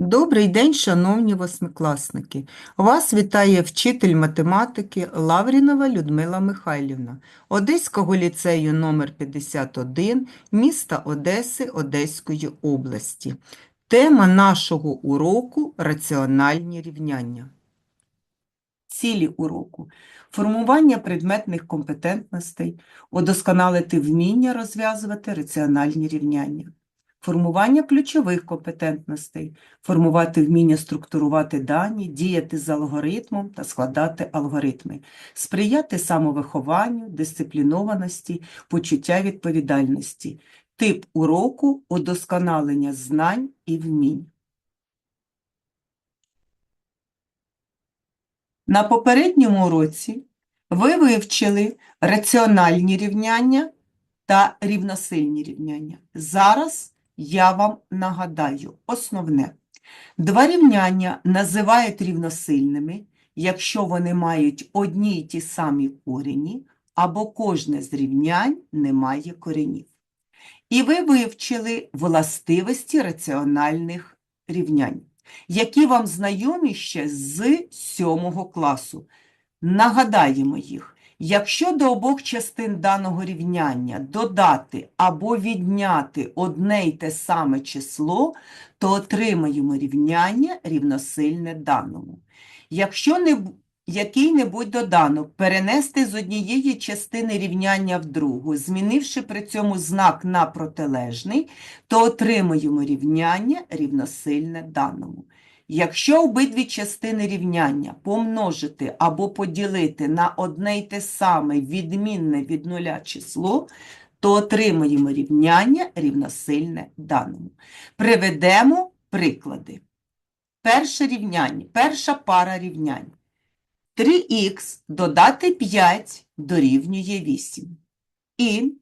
Добрий день, шановні восьмикласники! Вас вітає вчитель математики Лаврінова Людмила Михайлівна Одеського ліцею номер 51 міста Одеси Одеської області. Тема нашого уроку – раціональні рівняння. Цілі уроку – формування предметних компетентностей, удосконалити вміння розв'язувати раціональні рівняння. Формування ключових компетентностей, формувати вміння структурувати дані, діяти з алгоритмом та складати алгоритми, сприяти самовихованню, дисциплінованості, почуття відповідальності, тип уроку – удосконалення знань і вмінь. На попередньому уроці ви вивчили раціональні рівняння та рівносильні рівняння. Зараз я вам нагадаю основне. Два рівняння називають рівносильними, якщо вони мають одні й ті самі корені, або кожне з рівнянь не має коренів. І ви вивчили властивості раціональних рівнянь, які вам знайомі ще з 7 класу. Нагадаємо їх. Якщо до обох частин даного рівняння додати або відняти одне й те саме число, то отримаємо рівняння рівносильне даному. Якщо не, який-небудь доданок перенести з однієї частини рівняння в другу, змінивши при цьому знак на протилежний, то отримаємо рівняння рівносильне даному. Якщо обидві частини рівняння помножити або поділити на одне й те саме відмінне від нуля число, то отримаємо рівняння рівносильне даному. Приведемо приклади. Перше рівняння, перша пара рівнянь. 3х додати 5 дорівнює 8. І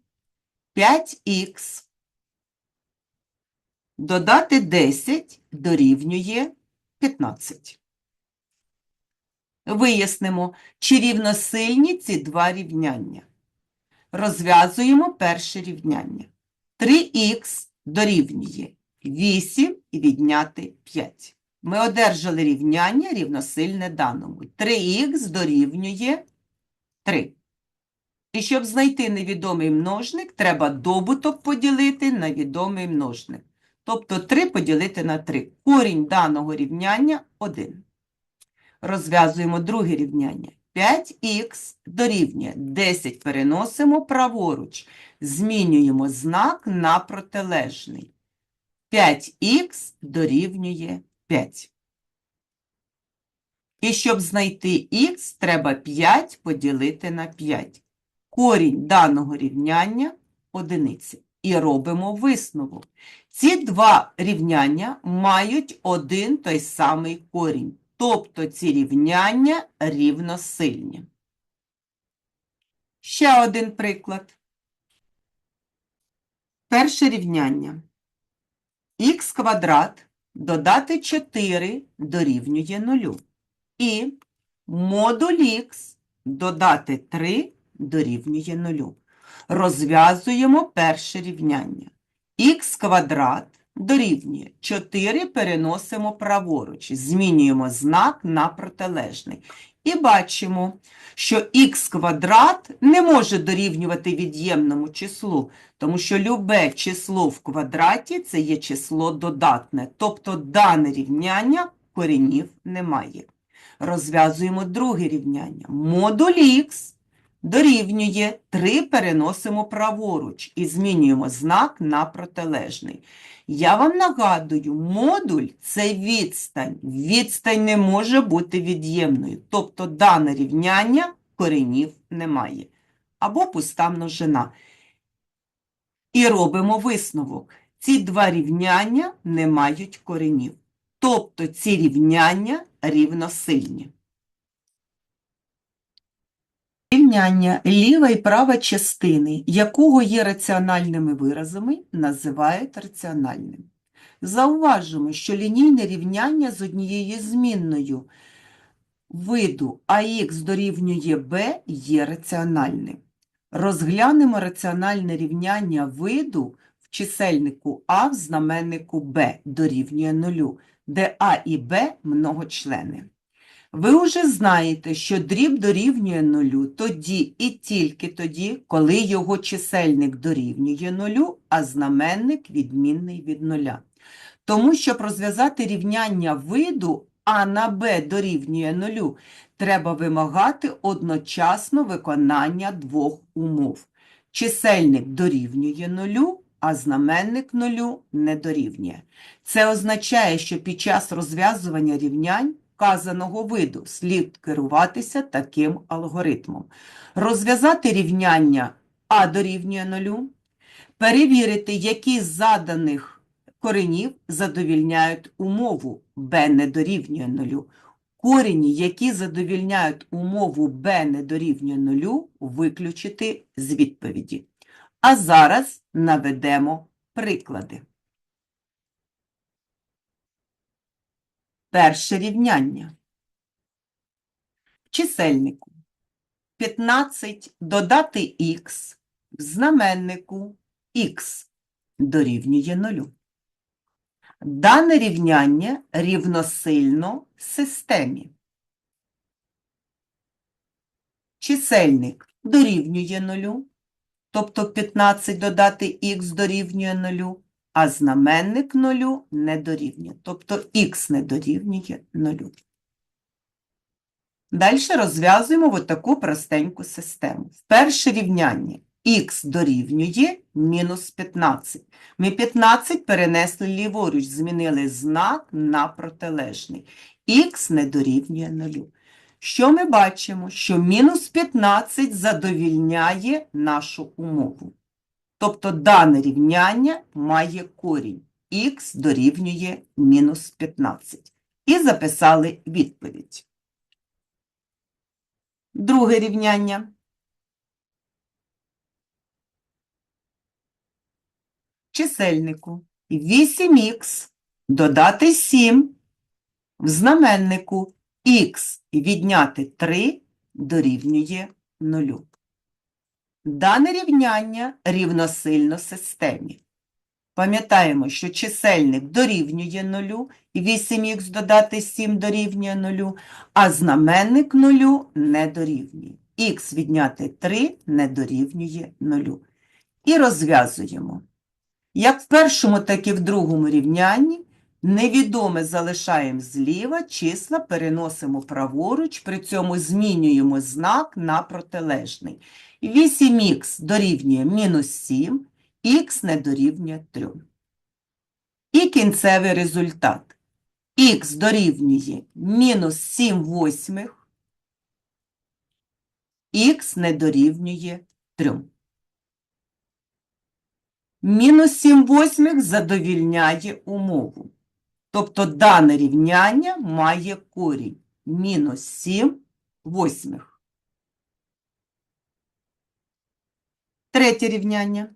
5х додати 10 дорівнює 15. Вияснимо, чи рівносильні ці два рівняння. Розв'язуємо перше рівняння. 3х дорівнює 8 і відняти 5. Ми одержали рівняння рівносильне даному. 3х дорівнює 3. І щоб знайти невідомий множник, треба добуток поділити на відомий множник. Тобто 3 поділити на 3. Корінь даного рівняння 1. Розв'язуємо друге рівняння. 5х дорівнює 10 переносимо праворуч. Змінюємо знак на протилежний. 5х дорівнює 5. І щоб знайти х, треба 5 поділити на 5. Корінь даного рівняння – одиниці. І робимо висновок. Ці два рівняння мають один той самий корінь, тобто ці рівняння рівносильні. Ще один приклад. Перше рівняння. х квадрат додати 4 дорівнює 0. І модуль х додати 3 дорівнює 0. Розв'язуємо перше рівняння. Х квадрат дорівнює 4 переносимо праворуч, змінюємо знак на протилежний. І бачимо, що х квадрат не може дорівнювати від'ємному числу, тому що любе число в квадраті – це є число додатне, тобто дане рівняння коренів немає. Розв'язуємо друге рівняння. Модуль х дорівнює 3 переносимо праворуч і змінюємо знак на протилежний. Я вам нагадую, модуль – це відстань. Відстань не може бути від'ємною, тобто дане рівняння коренів немає. Або пуста множина. І робимо висновок. Ці два рівняння не мають коренів. Тобто ці рівняння рівносильні. Рівняння ліва і права частини, якого є раціональними виразами, називають раціональним. Зауважимо, що лінійне рівняння з однією змінною виду АХ дорівнює Б є раціональним. Розглянемо раціональне рівняння виду в чисельнику А в знаменнику Б дорівнює нулю, де А і Б многочлени. Ви вже знаєте, що дріб дорівнює нулю тоді і тільки тоді, коли його чисельник дорівнює нулю, а знаменник відмінний від нуля. Тому, щоб розв'язати рівняння виду А на Б дорівнює нулю, треба вимагати одночасно виконання двох умов. Чисельник дорівнює нулю, а знаменник нулю не дорівнює. Це означає, що під час розв'язування рівнянь вказаного виду слід керуватися таким алгоритмом. Розв'язати рівняння А дорівнює нулю, перевірити, які з заданих коренів задовільняють умову Б не дорівнює нулю. Корені, які задовільняють умову Б не дорівнює нулю, виключити з відповіді. А зараз наведемо приклади. Перше рівняння. В чисельнику 15 додати х в знаменнику х дорівнює нулю. Дане рівняння рівносильно системі. Чисельник дорівнює нулю, тобто 15 додати х дорівнює нулю, а знаменник нулю не дорівнює, тобто х не дорівнює нулю. Далі розв'язуємо ось таку простеньку систему. Перше рівняння х дорівнює мінус 15. Ми 15 перенесли ліворуч, змінили знак на протилежний. Х не дорівнює нулю. Що ми бачимо? Що мінус 15 задовільняє нашу умову. Тобто дане рівняння має корінь. Х дорівнює мінус 15. І записали відповідь. Друге рівняння. Чисельнику 8х додати 7 в знаменнику х відняти 3 дорівнює 0. Дане рівняння рівносильно системі. Пам'ятаємо, що чисельник дорівнює 0, і 8х додати 7 дорівнює 0, а знаменник 0 не дорівнює. Х відняти 3 не дорівнює 0. І розв'язуємо. Як в першому, так і в другому рівнянні невідоме залишаємо зліва, числа переносимо праворуч, при цьому змінюємо знак на протилежний. 8х дорівнює мінус 7, х не дорівнює 3. І кінцевий результат. х дорівнює мінус 7 восьмих, х не дорівнює 3. Мінус 7 восьмих задовільняє умову. Тобто дане рівняння має корінь. Мінус 7 восьмих. Третє рівняння.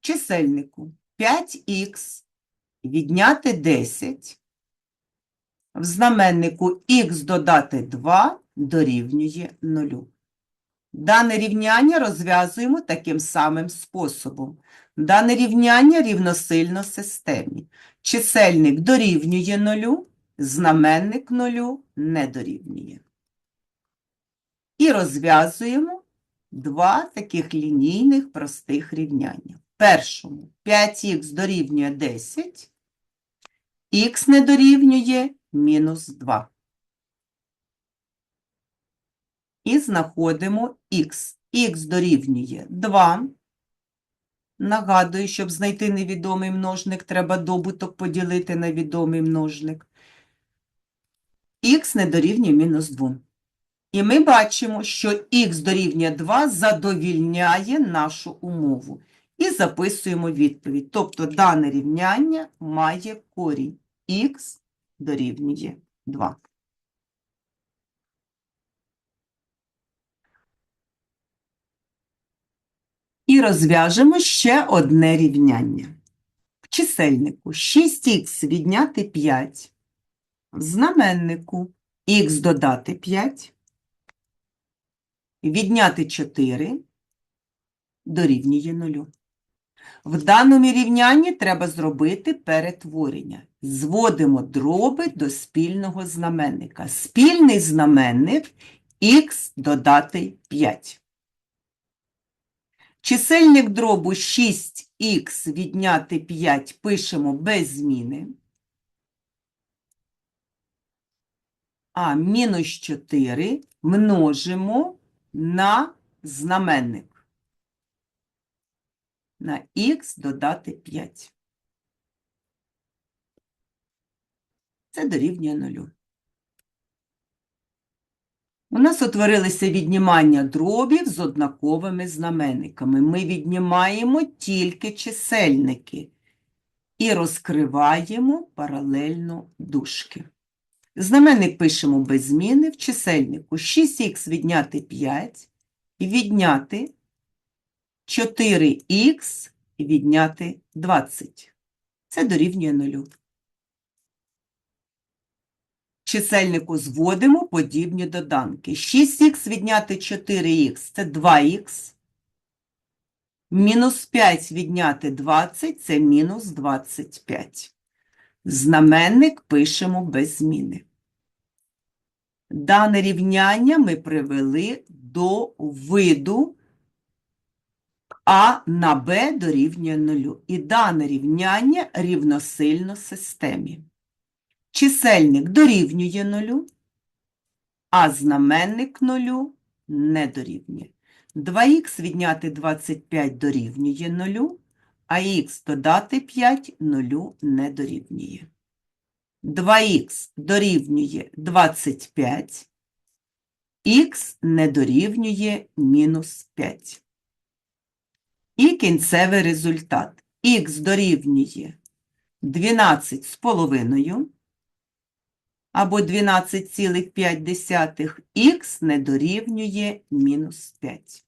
Чисельнику 5х відняти 10. В знаменнику х додати 2 дорівнює 0. Дане рівняння розв'язуємо таким самим способом. Дане рівняння рівносильно системі. Чисельник дорівнює нулю, знаменник нулю не дорівнює. І розв'язуємо два таких лінійних простих рівняння. Першому 5х дорівнює 10, х не дорівнює мінус 2. І знаходимо х. х дорівнює 2. Нагадую, щоб знайти невідомий множник, треба добуток поділити на відомий множник. х не дорівнює мінус 2. І ми бачимо, що х дорівнює 2 задовільняє нашу умову. І записуємо відповідь. Тобто дане рівняння має корінь. х дорівнює 2. І розв'яжемо ще одне рівняння. В чисельнику 6х відняти 5, в знаменнику х додати 5, відняти 4 дорівнює 0. В даному рівнянні треба зробити перетворення. Зводимо дроби до спільного знаменника. Спільний знаменник х додати 5. Чисельник дробу 6х відняти 5 пишемо без зміни. А мінус 4 множимо на знаменник. На х додати 5. Це дорівнює нулю. У нас утворилися віднімання дробів з однаковими знаменниками. Ми віднімаємо тільки чисельники і розкриваємо паралельно дужки. Знаменник пишемо без зміни. В чисельнику 6х відняти 5 і відняти 4х і відняти 20. Це дорівнює нулю. Чисельнику зводимо подібні доданки. 6х відняти 4х – це 2х. Мінус 5 відняти 20 – це мінус 25. Знаменник пишемо без зміни. Дане рівняння ми привели до виду А на Б дорівнює 0. І дане рівняння рівносильно системі. Чисельник дорівнює 0, а знаменник 0 не дорівнює. 2х відняти 25 дорівнює 0, а х додати 5 0 не дорівнює. 2х дорівнює 25, х не дорівнює мінус 5. І кінцевий результат. х дорівнює 12 з половиною, або 12,5, х не дорівнює мінус 5.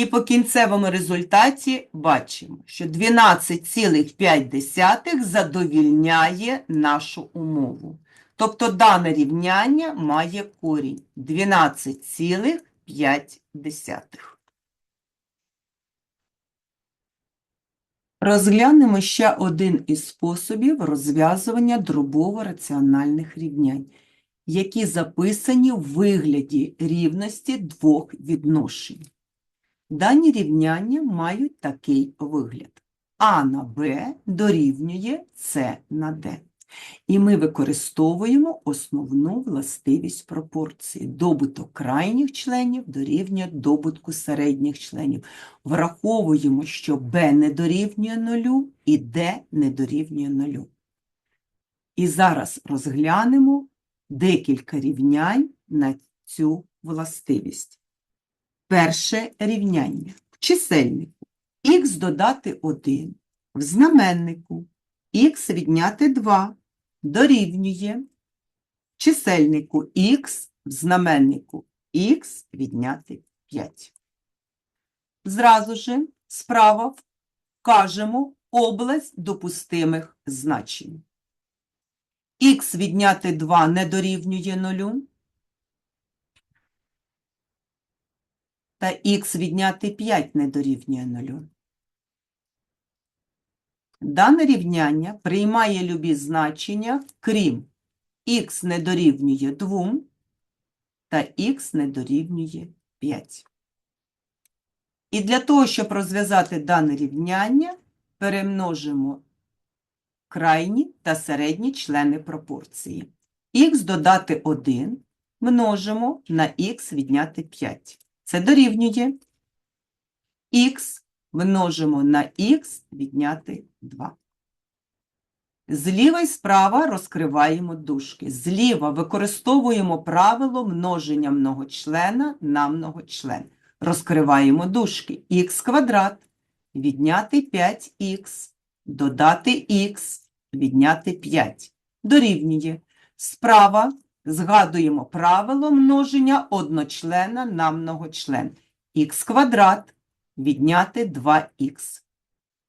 І по кінцевому результаті бачимо, що 12,5 задовільняє нашу умову. Тобто дане рівняння має корінь 12,5. Розглянемо ще один із способів розв'язування дробово-раціональних рівнянь, які записані в вигляді рівності двох відношень. Дані рівняння мають такий вигляд. А на Б дорівнює С на Д. І ми використовуємо основну властивість пропорції. Добуток крайніх членів дорівнює добутку середніх членів. Враховуємо, що b не дорівнює нулю і d не дорівнює нулю. І зараз розглянемо декілька рівнянь на цю властивість. Перше рівняння. В чисельнику х додати 1, в знаменнику х відняти 2 дорівнює чисельнику х в знаменнику х відняти 5. Зразу же справа вкажемо область допустимих значень. х відняти 2 не дорівнює 0, та х відняти 5 не дорівнює 0. Дане рівняння приймає любі значення, крім х не дорівнює 2 та х не дорівнює 5. І для того, щоб розв'язати дане рівняння, перемножимо крайні та середні члени пропорції. х додати 1 множимо на х відняти 5. Це дорівнює х множимо на х відняти 2. Зліва і справа розкриваємо дужки. Зліва використовуємо правило множення многочлена на многочлен. Розкриваємо дужки. х квадрат відняти 5х, додати х, відняти 5. Дорівнює. Справа згадуємо правило множення одночлена на многочлен. х квадрат відняти 2х.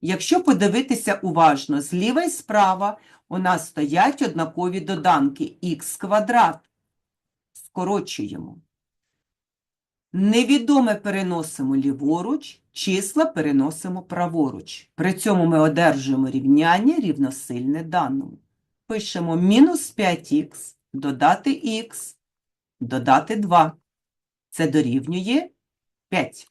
Якщо подивитися уважно зліва і справа, У нас стоять однакові доданки х квадрат. Скорочуємо. Невідоме переносимо ліворуч, числа переносимо праворуч. При цьому ми одержуємо рівняння рівносильне даному. Пишемо мінус 5х, додати х, додати 2. Це дорівнює 5.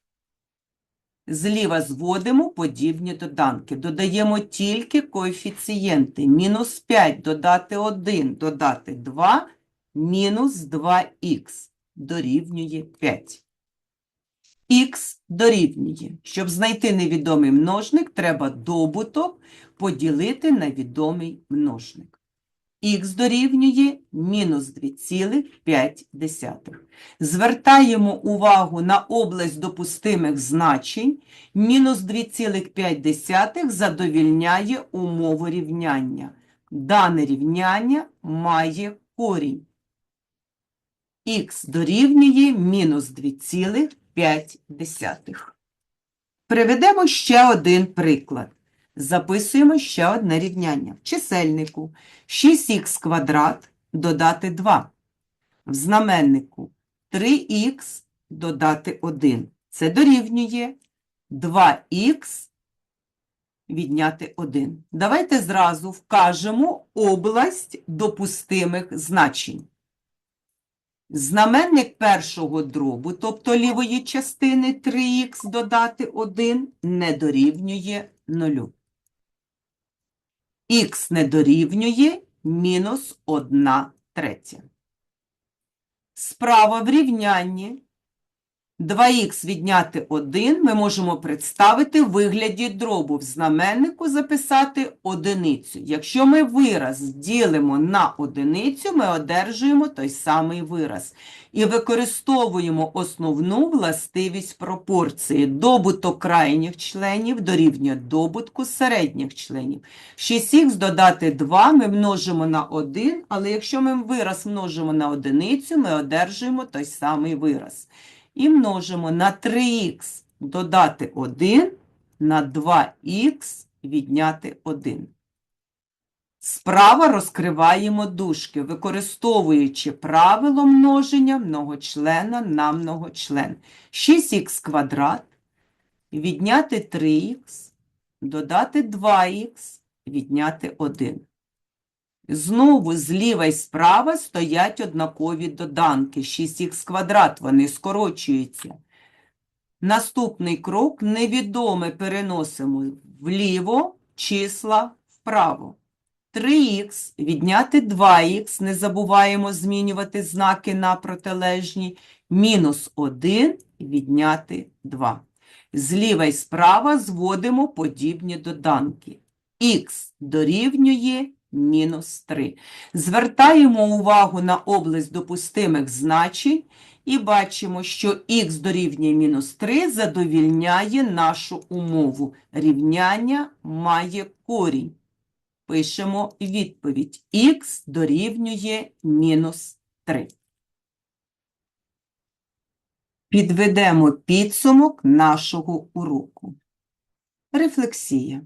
Зліва зводимо подібні доданки. Додаємо тільки коефіцієнти. Мінус 5 додати 1, додати 2, мінус 2х дорівнює 5. Х дорівнює. Щоб знайти невідомий множник, треба добуток поділити на відомий множник. Х дорівнює мінус 2,5. Звертаємо увагу на область допустимих значень. Мінус 2,5 задовільняє умову рівняння. Дане рівняння має корінь. Х дорівнює мінус 2,5. Приведемо ще один приклад. Записуємо ще одне рівняння. В чисельнику 6х квадрат додати 2. В знаменнику 3х додати 1. Це дорівнює 2х відняти 1. Давайте зразу вкажемо область допустимих значень. Знаменник першого дробу, тобто лівої частини 3х додати 1, не дорівнює 0. Х не дорівнює мінус 1 третя. Справа в рівнянні 2х відняти 1 ми можемо представити в вигляді дробу. В знаменнику записати одиницю. Якщо ми вираз ділимо на одиницю, ми одержуємо той самий вираз. І використовуємо основну властивість пропорції. Добуток крайніх членів дорівнює добутку середніх членів. 6х додати 2 ми множимо на 1, але якщо ми вираз множимо на одиницю, ми одержуємо той самий вираз. І множимо на 3х додати 1, на 2х відняти 1. Справа розкриваємо дужки, використовуючи правило множення многочлена на многочлен. 6х квадрат відняти 3х, додати 2х, відняти 1. Знову зліва і справа стоять однакові доданки. 6х квадрат, вони скорочуються. Наступний крок невідоме переносимо вліво, числа вправо. 3х відняти 2х, не забуваємо змінювати знаки на протилежні, мінус 1 відняти 2. Зліва і справа зводимо подібні доданки. Х дорівнює мінус 3. Звертаємо увагу на область допустимих значень і бачимо, що х дорівнює мінус 3 задовільняє нашу умову. Рівняння має корінь. Пишемо відповідь. х дорівнює мінус 3. Підведемо підсумок нашого уроку. Рефлексія.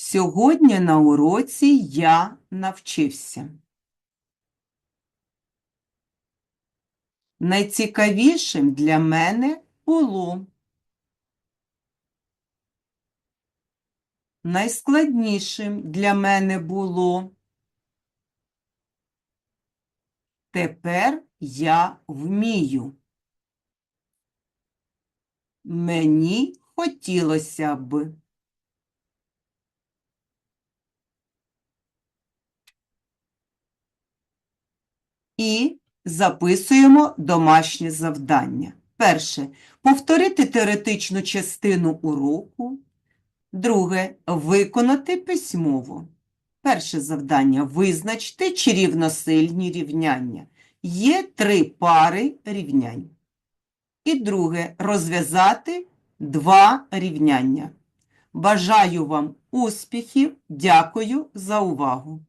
Сьогодні на уроці я навчився. Найцікавішим для мене було. Найскладнішим для мене було. Тепер я вмію. Мені хотілося б. І записуємо домашнє завдання. Перше. Повторити теоретичну частину уроку. Друге. Виконати письмово. Перше завдання. Визначте, чи рівносильні рівняння. Є три пари рівнянь. І друге. Розв'язати два рівняння. Бажаю вам успіхів. Дякую за увагу.